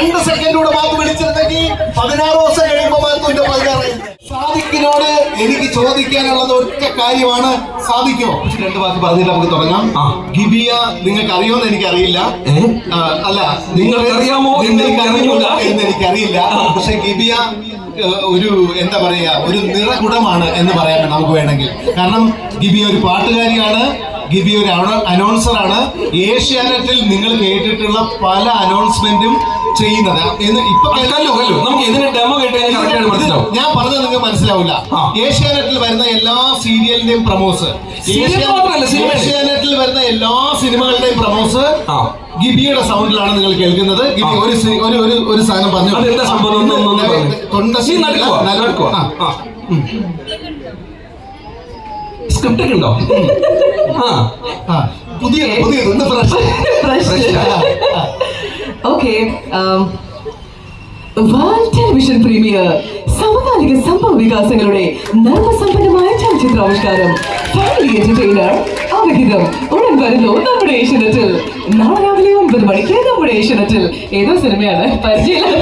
രണ്ട് സെക്കൻഡിലൂടെ മാത്രം വിളിച്ചിരുന്നെങ്കിൽ പതിനാറ് ദിവസം കഴിയുമ്പോ എന്റെ പതിനാറായി. സാദിക്കിനോട് എനിക്ക് ചോദിക്കാനുള്ളത് ഒറ്റ കാര്യമാണ്. സാധിക്കോ രണ്ട് വാക്ക് പറഞ്ഞിട്ട് നമുക്ക് തുടങ്ങാം. ഗിബിയ നിങ്ങൾക്ക് അറിയോന്ന് എനിക്കറിയില്ല. അല്ല നിങ്ങൾക്ക് അറിയാമോ നിങ്ങൾക്ക് എനിക്കറിഞ്ഞൂടാ. എന്ന് എനിക്കറിയില്ല. പക്ഷെ ഗിബിയ ഒരു എന്താ പറയാ ഒരു നിറകുടമാണ് എന്ന് പറയാം നമുക്ക് വേണമെങ്കിൽ. കാരണം ഗിബിയ ഒരു പാട്ടുകാരിയാണ്. ഗിബി ഒരു അനൗൺസർ ആണ്. ഏഷ്യാനെറ്റിൽ നിങ്ങൾ കേട്ടിട്ടുള്ള പല അനൗൺസ്മെന്റും ചെയ്യുന്നത്. ഇപ്പൊ കേട്ടല്ലോ നമുക്ക് ഇതിന് ഡെമോ കേട്ടാൽ ഞാൻ പറഞ്ഞത് നിങ്ങൾക്ക് മനസ്സിലാവില്ല. ഏഷ്യാനെറ്റിൽ വരുന്ന എല്ലാ സീരിയലിന്റെയും പ്രമോസ്. ഏഷ്യാനെറ്റിൽ വരുന്ന എല്ലാ സിനിമകളുടെയും പ്രമോസ് ഗിബിയുടെ സൗണ്ടിലാണ് നിങ്ങൾ കേൾക്കുന്നത്. ഗിബി ഒരു ഒരു ഒരു ഒരു സാധനം പറഞ്ഞു. തൊണ്ട നീ നടക്കുവാ, നടക്കുവാ. ആ. ആ. സ്ക്രിപ്റ്റ് ഒക്കെ ഉണ്ടോ ആ. പുതിയ ഫ്രഷ് ഓക്കെ വേൾഡ് ടെലിവിഷൻ പ്രീമിയർ സമകാലിക സംഭവ വികാസങ്ങളുടെ നർമ്മസമ്പന്നമായ ചലച്ചിത്രാവിഷ്കാരം. ഫാമിലി എന്റർടൈനർ അവഹിതം ഉടൻ വരുന്നു നമ്മുടെ ഏഷ്യനെറ്റിൽ. നാളെ രാവിലെ ഒൻപത് മണിക്ക് നമ്മുടെ ഏഷ്യനെറ്റിൽ. ഏതോ സിനിമയാണ്. പരിചയമില്ല.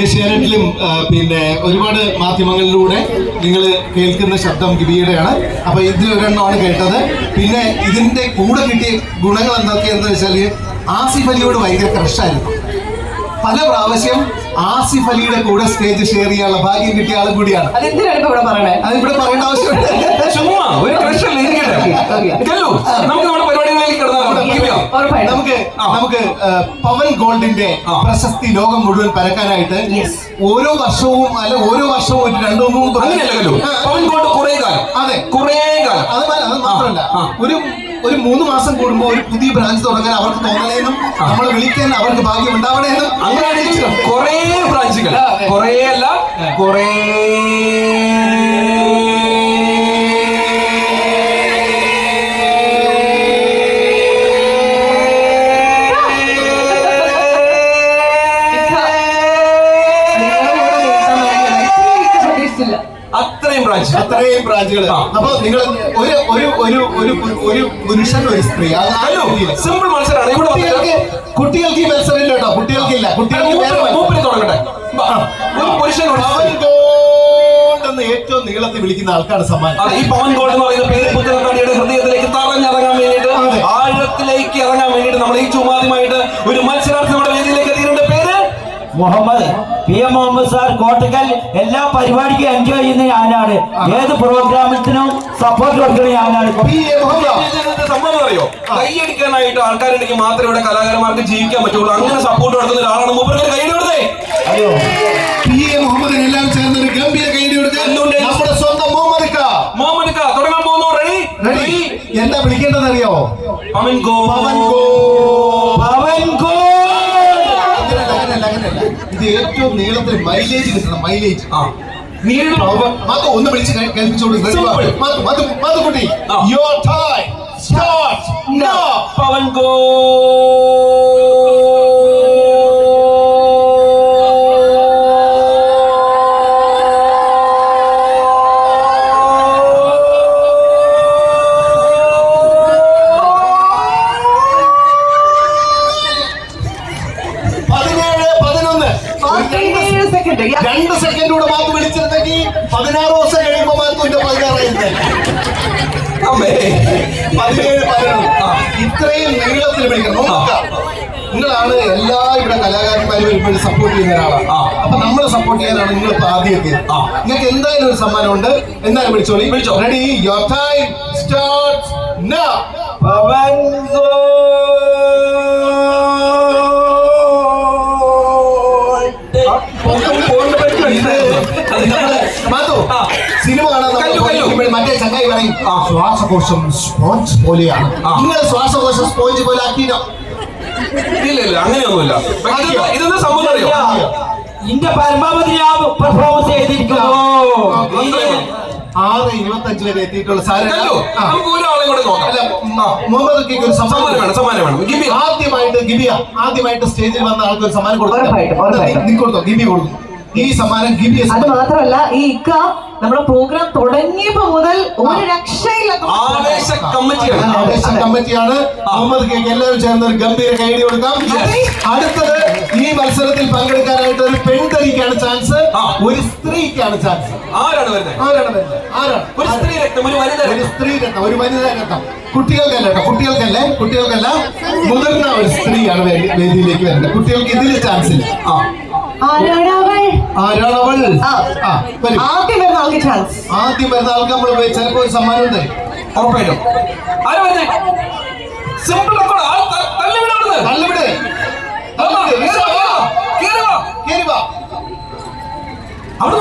ഏഷ്യാനെറ്റിലും പിന്നെ ഒരുപാട് മാധ്യമങ്ങളിലൂടെ നിങ്ങൾ കേൾക്കുന്ന ശബ്ദം ഗിബിയുടെയാണ്. അപ്പൊ ഇതിൽ ഒരെണ്ണമാണ് കേട്ടത്. പിന്നെ ഇതിന്റെ കൂടെ കിട്ടിയ ഗുണങ്ങൾ എന്തൊക്കെയാണെന്ന് വെച്ചാൽ ആസിഫ് അലിയോട് ഭയങ്കര ക്രഷായിരുന്നു പല പ്രാവശ്യം ആസിഫ് അലിയുടെ കൂടെ സ്റ്റേജ് ഷെയർ ചെയ്യാനുള്ള ഭാഗ്യം കിട്ടിയ ആളും കൂടിയാണ്. ഇപ്പൊ ഇവിടെ പറയേണ്ട ആവശ്യമുണ്ട് നമുക്ക് നമ്മുടെ പരിപാടികളിലേക്ക് കിടന്നാലോ ഗിബിയ. ഉറപ്പായിട്ടും നമുക്ക് നമുക്ക് പവൻ ഗോൾഡിന്റെ പ്രശസ്തി ലോകം മുഴുവൻ പരക്കാനായിട്ട് ഓരോ വർഷവും അല്ല ഓരോ വർഷവും ഒരു രണ്ടു മൂന്ന് അങ്ങനെയല്ല പവൻ ഗോൾഡ് കുറേ കാലം. അതെ. കുറേ കാലം. അത് മാത്രമല്ല ഒരു ഒരു മൂന്ന് മാസം കൂടുമ്പോൾ ഒരു പുതിയ ബ്രാഞ്ച് തുടങ്ങാൻ അവർക്ക് തോന്നണേന്നും നമ്മൾ നമ്മളെ വിളിക്കാൻ അവർക്ക് ഭാഗ്യം ഉണ്ടാവണേന്നും. അങ്ങനെയാണ് കുറേ ബ്രാഞ്ചുകൾ. കുറേ അല്ല കുറേ അത്രയും ബ്രാഞ്ച് അത്രയും ബ്രാഞ്ചുകൾ അപ്പൊ നിങ്ങൾ ഒരു ഒരു ഒരു ഒരു ഒരു പുരുഷൻ ഒരു സ്ത്രീ. സിമ്പിൾ മത്സരമാണ് ഇവിടെ കുട്ടികൾക്ക് കുട്ടികൾക്ക് ഈ മത്സരം ഇല്ല കേട്ടോ. കുട്ടികൾക്കില്ല കുട്ടികൾക്ക് മത്സരം. തുടങ്ങട്ടെ. ഒരു പുരുഷൻ ഏറ്റവും നീളത്തിൽ വിളിക്കുന്ന ആൾക്കാണ് സമ്മാനം. ഈ പവൻ ഗോൾഡ് എന്ന് പറയുന്ന P M Muhammad sir Kottakkal എല്ലാ പരിപാടിക്കും എൻജോയ് ചെയ്യുന്ന ഞാനാണ്. ഏത് പ്രോഗ്രാമത്തിനും സപ്പോർട്ട് കൊടുക്കുന്ന ഞാനാണ്. സംഭവം അറിയോ? കൈയടിക്കാനായിട്ട് ആൾക്കാരുണ്ടെങ്കിൽ മാത്രമേ ഇവിടെ കലാകാരന്മാർക്ക് ജീവിക്കാൻ പറ്റുള്ളൂ. അങ്ങനെ സപ്പോർട്ട് കൊടുക്കുന്ന ഒരാളാണ് മൂപ്പർക്ക് കൈ കൊടുത്തേ. അയ്യോ പി എ മുഹമ്മദിന് എല്ലാം ചേർന്ന് ഒരു ഗംഭീര കൈ നമ്മുടെ സ്വന്തം മുഹമ്മദ്. മോഹമ്മദ് തുടങ്ങാൻ പോകുന്നു റെഡി Ready? എന്താ വിളിക്കേണ്ടതെന്ന് അറിയോ പവൻ ഗോ പവൻ ഗോ ഇത് ഏറ്റവും നീളത്തിൽ മൈലേജ് കിട്ടണം മൈലേജ് ആ. നീളം. മധു ഒന്ന് വിളിച്ച് കേൾപ്പിച്ചോളൂ. Madhukutty. Your time start now പവൻ ഗോ സെക്കൻഡ് രണ്ട് സെക്കൻഡ് കൂടെ മാർക്ക് വിളിച്ചിരുന്നെങ്കിൽ പതിനാറ് ദിവസം കഴിയുമ്പോ മാർക്കിന്റെ പതിനാറായിരുന്നു പതിനേഴ് പതിനാറ്. ഇത്രയും നീളത്തിൽ വിളിക്കണം നിങ്ങളാണ് എല്ലാ ഇവിടെ കലാകാരന്മാരും ഒരുപാട് സപ്പോർട്ട് ചെയ്യുന്ന ഒരാളാണ്. അപ്പൊ നമ്മളെ സപ്പോർട്ട് ചെയ്യാനാണ് നിങ്ങൾ ഇപ്പൊ ആദ്യം എത്തിയത്. നിങ്ങൾക്ക് എന്തായാലും ഒരു സമ്മാനമുണ്ട്. എന്തായാലും വിളിച്ചോളി. വിളിച്ചോ. Ready your time start now ശ്വാസകോശം സ്പോഞ്ച് പോലെയാണ്. നിങ്ങൾ ശ്വാസകോശം സ്പോഞ്ച് പോലെ ആക്കിയില്ല ഇല്ല ഇല്ല അങ്ങനെയൊന്നുമില്ല. ഇതെന്താ- സംഭവം അറിയോ? ഇന്റെ പരമാവധി ഞാൻ പെർഫോമൻസ് ചെയ്തിരിക്കുന്നു വരെ എത്തിയിട്ടുള്ള ആദ്യമായിട്ട് ഗിബിയ ആദ്യമായിട്ട് സ്റ്റേജിൽ വന്ന ആൾക്ക് ഒരു സമ്മാനം. കൊടുത്തു? ഗിബി കൊടുത്തു ഈ സമ്മാനം ഗിബി അത് മാത്രമല്ല ഈ ഇക്ക നമ്മുടെ പ്രോഗ്രാം തുടങ്ങിയപ്പോ മുതൽ ഒരു രക്ഷയില്ല. ആവേശ കമ്മിറ്റിയാണ്. ആവേശ കമ്മിറ്റിയാണ്. മുഹമ്മദ് കേക്ക് എല്ലാവരും ചേർന്ന് ഒരു ഗംഭീര കൈഡി കൊടുക്കാം. അടുത്തത് ഈ മത്സരത്തിൽ പങ്കെടുക്കാനായിട്ട് ഒരു പെൺതരിക്കാണ് ചാൻസ്. ഒരു സ്ത്രീക്കാണ് ചാൻസ്. ആരാണ് വരുന്നത്? ആരാണ് വരുന്നത്? ആരാണ്? ഒരു സ്ത്രീ രക്തം ഒരു വനിത ഒരു രക്തം. സ്ത്രീ രക്തം ഒരു വനിതാ രക്തം. കുട്ടികൾക്കല്ല കേട്ടോ കുട്ടികൾക്കല്ലേ കുട്ടികൾക്കല്ല. മുതിർന്ന ഒരു സ്ത്രീയാണ് വേദിയിലേക്ക് വരുന്നത്. കുട്ടികൾക്ക് ഇതിൽ ചാൻസ് ഇല്ല. ആ. ആരാണ് അവൾ? ആരാണ് ആ. ആ വരൂ. ആദ്യം വരുന്ന ആൾക്ക് ചാൻസ് ആദ്യം വരുന്ന ആൾക്ക് നമ്മൾ ചിലപ്പോ ഒരു സമ്മാനം ഉണ്ട് ഉറപ്പായിട്ടും. ആരാ വരുന്നത് സിമ്പിൾ റെക്കോർഡ് ആൾ ത- തള്ളിവിട് അവിടുന്ന്.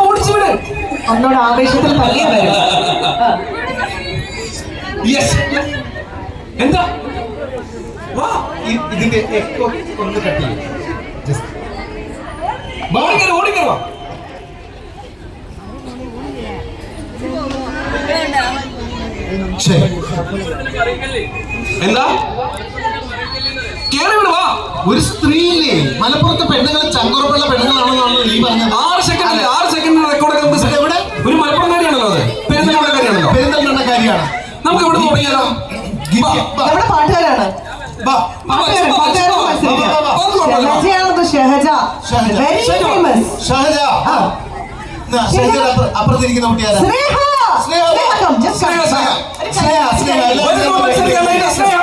ഓടിച്ചു വിട്. ഒന്നോട് ആവേശത്തിൽ പല്ലിയ വരും. യെസ് എന്താ? വാ. ഇതിന്റെ ഒന്ന് കട്ട് ചെയ്യും. ജസ്റ്റ് വാ ശരി എന്താ കേറി വിട് വാ ഒരു സ്ത്രീയില്ലേ മലപ്പുറത്തെ പെണ്ണുങ്ങളെ ചങ്കുറപ്പുള്ള പെണ്ണുങ്ങളാണെന്നാണ് നീ പറഞ്ഞത് ആറ് സെക്കൻഡ് ആറ് സെക്കൻഡ് റെക്കോർഡ് നമുക്ക് എവിടെ? ഒരു മലപ്പുറംകാരിയാണല്ലോ അത് പെരുന്തൽമണ്ണക്കാരിയാണല്ലോ പെരുന്തൽമണ്ണക്കാരിയാണ് നമുക്ക് ഇവിടെ തുടങ്ങിയാലോ പാട്ടുകാരാണ് ഷഹജ. വെരി. ഫേമസ് ഷഹജ. ഷഹജയുടെ അപ്പുറ- അപ്പുറത്തിരിക്കുന്ന കുട്ടിയാരാ? സ്നേഹ. സ്നേഹ. സ്നേഹ. Come, just come. സ്നേഹ, സ്നേഹ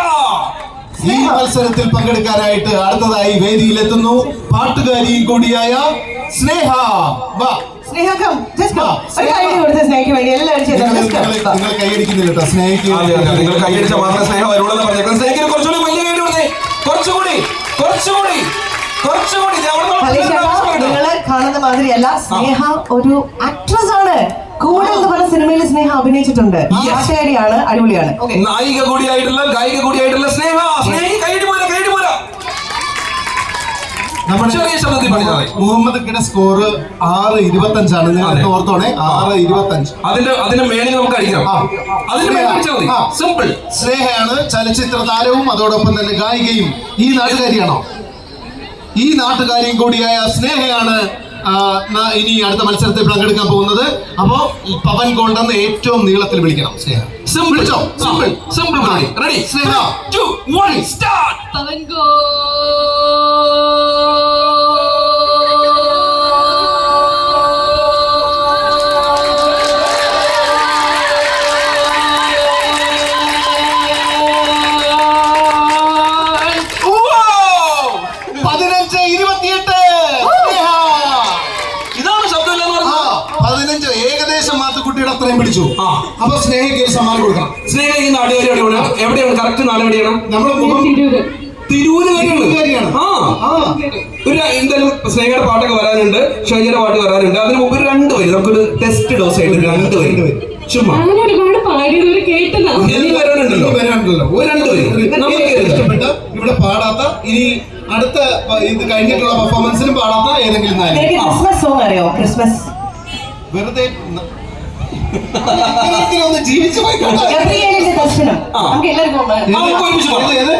ഈ മത്സരത്തിൽ പങ്കെടുക്കാനായിട്ട് അടുത്തതായി വേദിയിലെത്തുന്നു പാട്ടുകാരിയും കൂടിയായ സ്നേഹ. വാ. സ്നേഹിക്ക് നിങ്ങൾ കൈയടിക്കുന്നില്ല കേട്ടോ. അതെ നിങ്ങൾ കൈയടിച്ച മാത്രമേ സ്നേഹം വരുള്ളൂ എന്ന് പറഞ്ഞേക്കുന്നത് സ്നേഹിക്കുന്ന കുറച്ചുകൂടി വലിയ കൈ കൊടുത്തേ കുറച്ചുകൂടി കുറച്ചുകൂടി. നിങ്ങൾ കാണുന്ന മാതിരിയല്ല സ്നേഹ ഒരു ആക്ട്രസ് ആണ്. കൂടെ എന്ന് പറഞ്ഞ സിനിമയിൽ സ്നേഹ അഭിനയിച്ചിട്ടുണ്ട്. പാട്ടുകാരിയാണ് അടിപൊളിയാണ്. നായിക കൂടിയായിട്ടുള്ള ഗായിക കൂടിയായിട്ടുള്ള സ്നേഹ. മുഹമ്മദ് കിയുടെ സ്കോർ ആറ് ഇരുപത്തഞ്ചാണ്. നിങ്ങൾ അതെ. ഓർത്തോണേ? ആറ് ഇരുപത്തഞ്ച്. അതിന്റെ അതിന്റെ മേളിൽ നമുക്ക്. സിമ്പിൾ സ്നേഹയാണ് ചലച്ചിത്ര താരവും അതോടൊപ്പം തന്നെ ഗായികയും ഈ നാട്ടുകാരിയാണോ? ഈ നാട്ടുകാരിയും കൂടിയായ സ്നേഹയാണ് ഇനി അടുത്ത മത്സരത്തിൽ പങ്കെടുക്കാൻ പോകുന്നത്. അപ്പോ പവൻ കൊണ്ടെന്ന് ഏറ്റവും നീളത്തിൽ വിളിക്കണം സ്നേഹ. സിമ്പിൾ വിളിച്ചോ? Simple simple ready Sneha two one start പവൻ പതിനഞ്ച് അപ്പൊ സ്നേഹയ്ക്ക് ഒരു സമ്മാനം കൊടുക്കണം സ്നേഹ ഈ നാട് വരെ എവിടെയാണ് എവിടെയാണ്? കറക്റ്റ് നാട് എവിടെയാണ്? നമ്മുടെ ആ. ഒരു എന്തായാലും സ്നേഹയുടെ പാട്ടൊക്കെ വരാനുണ്ട്. ഷൈജയുടെ പാട്ട് വരാനുണ്ട്. അതിന് മുമ്പ് ഒരു രണ്ട് വരി. നമുക്കൊരു ടെസ്റ്റ് ഡോസ് ആയിട്ട് രണ്ട് വരി. ചുമ്മാ. ഇഷ്ടപ്പെട്ട ഇവിടെ പാടാത്ത ഇനി അടുത്ത ഇത് കഴിഞ്ഞിട്ടുള്ള പെർഫോമൻസിനും പാടാത്ത ഏതെങ്കിലും നാല്. ക്രിസ്മസ് സോങ് അറിയോ? ക്രിസ്മസ് വെറുതെ ഒന്ന് ജീവിച്ചു. ഗബ്രിയേലിന്റെ ദർശനം. നമുക്ക് എല്ലാവർക്കും? ഗബ്രിയേലിന്റെ.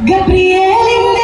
ഗബ്രിയേലിന്റെ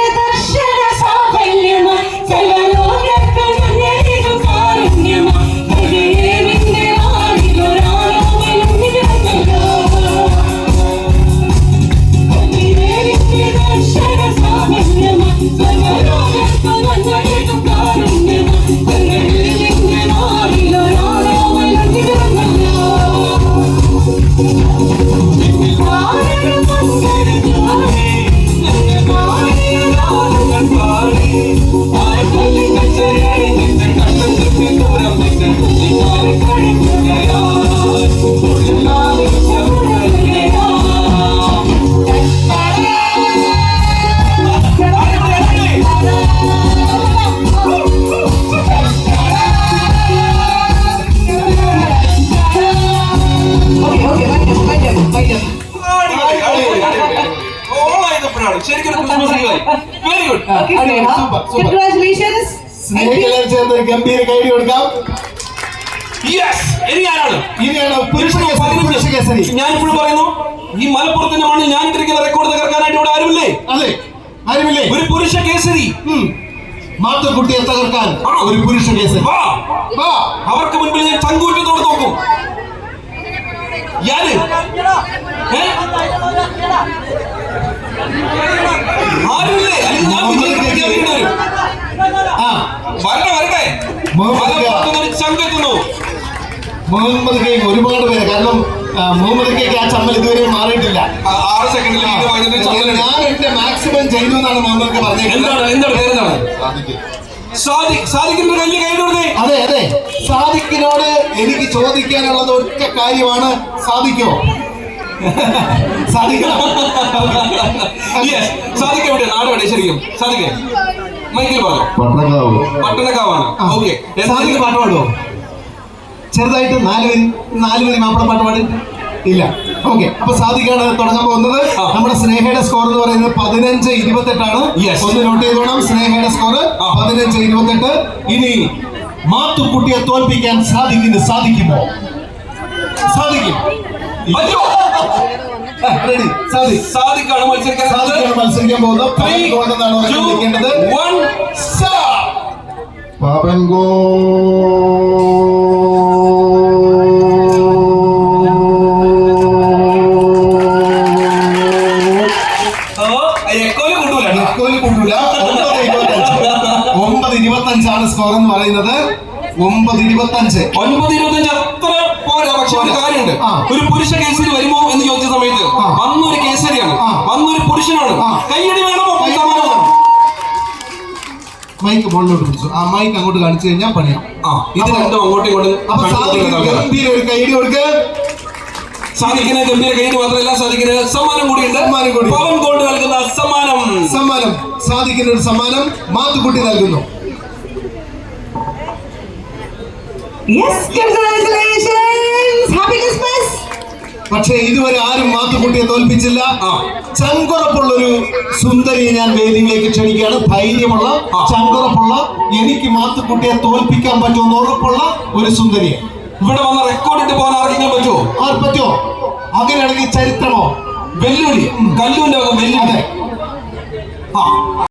സ്നേഹികളെ ചേർന്ന് ഗംഭീര കൈഡി കൊടുക്കാം. ഞാൻ ഇപ്പോഴും പറയുന്നു ഈ മലപ്പുറത്തിന്റെ മണ്ണിൽ ഞാൻ തിരിക്കുന്ന റെക്കോർഡ് തകർക്കാനായിട്ട് ഇവിടെ ആരുമില്ലേ? അതെ ആരുമില്ലേ? ഒരു പുരുഷ കേസരി. മാത്തുക്കുട്ടിയെ തകർക്കാൻ? ഒരു പുരുഷ കേസരി. വാ. വാ. അവർക്ക് മുൻപിൽ ഞാൻ ചങ്കൂറ്റത്തോട് നോക്കും. ഞാൻ? ഏ? ആരുമില്ലേ? ചങ്കെത്തുന്നു മുഹമ്മദ് കേക്ക് ഒരുപാട് പേര്. കാരണം മുഹമ്മദ് കേക്ക് ആ ചമ്മൽ ഇതുവരെ മാറിയിട്ടില്ല. ആറ് സെക്കൻഡിൽ. ഞാൻ എന്റെ മാക്സിമം ചെയ്തു എന്നാണ് മുഹമ്മദ് ഖാൻ പറഞ്ഞത് എന്താണ് എന്താണ് പേരെന്താണ് കൈ അതെ അതെ. സാദിഖിനോട് എനിക്ക് ചോദിക്കാനുള്ളത് ഒറ്റ കാര്യമാണ്. സാധിക്കോ സാധിക്കണം എവിടെ നാട് ശരിക്കും. സാദിഖ്. മൈക്കിൽ പറഞ്ഞു പട്ടണക്കാവ്. പട്ടണക്കാവാണ്. ഓക്കെ. സാധിക്ക് പാട്ട് പാടുമോ ചെറുതായിട്ട് നാല് വരി നാല് വരി മാപ്പിള പാട്ട് പാടി. ഇല്ല. ഓക്കെ. അപ്പൊ സാധിക്കാണ് തുടങ്ങാൻ പോകുന്നത്. നമ്മുടെ സ്നേഹയുടെ സ്കോർ എന്ന് പറയുന്നത് പതിനഞ്ച് ഇരുപത്തെട്ടാണ്. ഒന്ന് നോട്ട് ചെയ്തോണം സ്നേഹയുടെ സ്കോർ. പതിനഞ്ച് ഇരുപത്തെട്ട്. ഇനി മാത്തുക്കുട്ടിയെ തോൽപ്പിക്കാൻ സാധിക്കുന്നു സാധിക്കുമോ? സാധിക്കും. സാധിക്കാണ് മത്സരിക്കാൻ പോകുന്നത്. ഒമ്പത് ഇരുപത്തഞ്ച്. ഒമ്പത് ഇരുപത്തഞ്ചാണ് സ്കോർ എന്ന് പറയുന്നത്. ഒമ്പത് ഇരുപത്തഞ്ച്. ഒൻപത് ഇരുപത്തഞ്ച് അത്ര പോരാ. പക്ഷെ ഒരു കാര്യമുണ്ട്. ഒരു പുരുഷ കേസരി വരുമോ എന്ന് ചോദിച്ച സമയത്ത് വന്നൊരു അന്നൊരു കേസരിയാണ്. ആ. അന്നൊരു പുരുഷനാണ്. കൈയടി കയ്യടി മൈക്ക് മുകളിലോട്ട് പിടിച്ചു ആ മൈക്ക് അങ്ങോട്ട് കാണിച്ചു കഴിഞ്ഞാൽ പണിയാം. ആ ഇത് രണ്ടും അങ്ങോട്ടും ഇങ്ങോട്ടും അപ്പൊ സാധിക്കും ഗംഭീര ഒരു കൊടുക്ക്. സാദിഖിന് ഗംഭീര മാത്രമല്ല സാധിക്കുന്ന സമ്മാനം കൂടിയുണ്ട്. സമ്മാനം കൂടി. പവൻ ഗോൾഡ് നൽകുന്ന സമ്മാനം. സമ്മാനം. സാധിക്കുന്ന ഒരു സമ്മാനം മാത്തുക്കുട്ടി നൽകുന്നു. Yes, congratulations! പക്ഷേ ഇതുവരെ ആരും മാത്തുക്കുട്ടിയെ തോൽപ്പിച്ചില്ല. ആ. ചങ്കുറപ്പുള്ളൊരു സുന്ദരിയെ ഞാൻ വേദിയിലേക്ക് ക്ഷണിക്കുകയാണ്. ധൈര്യമുള്ള ആ. ചങ്കുറപ്പുള്ള എനിക്ക് മാത്തുക്കുട്ടിയെ തോൽപ്പിക്കാൻ പറ്റുമെന്ന് ഉറപ്പുള്ള ഒരു സുന്ദരി ഇവിടെ വന്ന റെക്കോർഡ് ഇട്ട് പോകാൻ ആർക്കെങ്കിലും പറ്റുമോ? ആർ പറ്റുമോ? അങ്ങനെയാണെങ്കിൽ ചരിത്രമോ? വെല്ലുവിളി. കല്ലൂന്റെ വെല്ലുവിളി. ആ.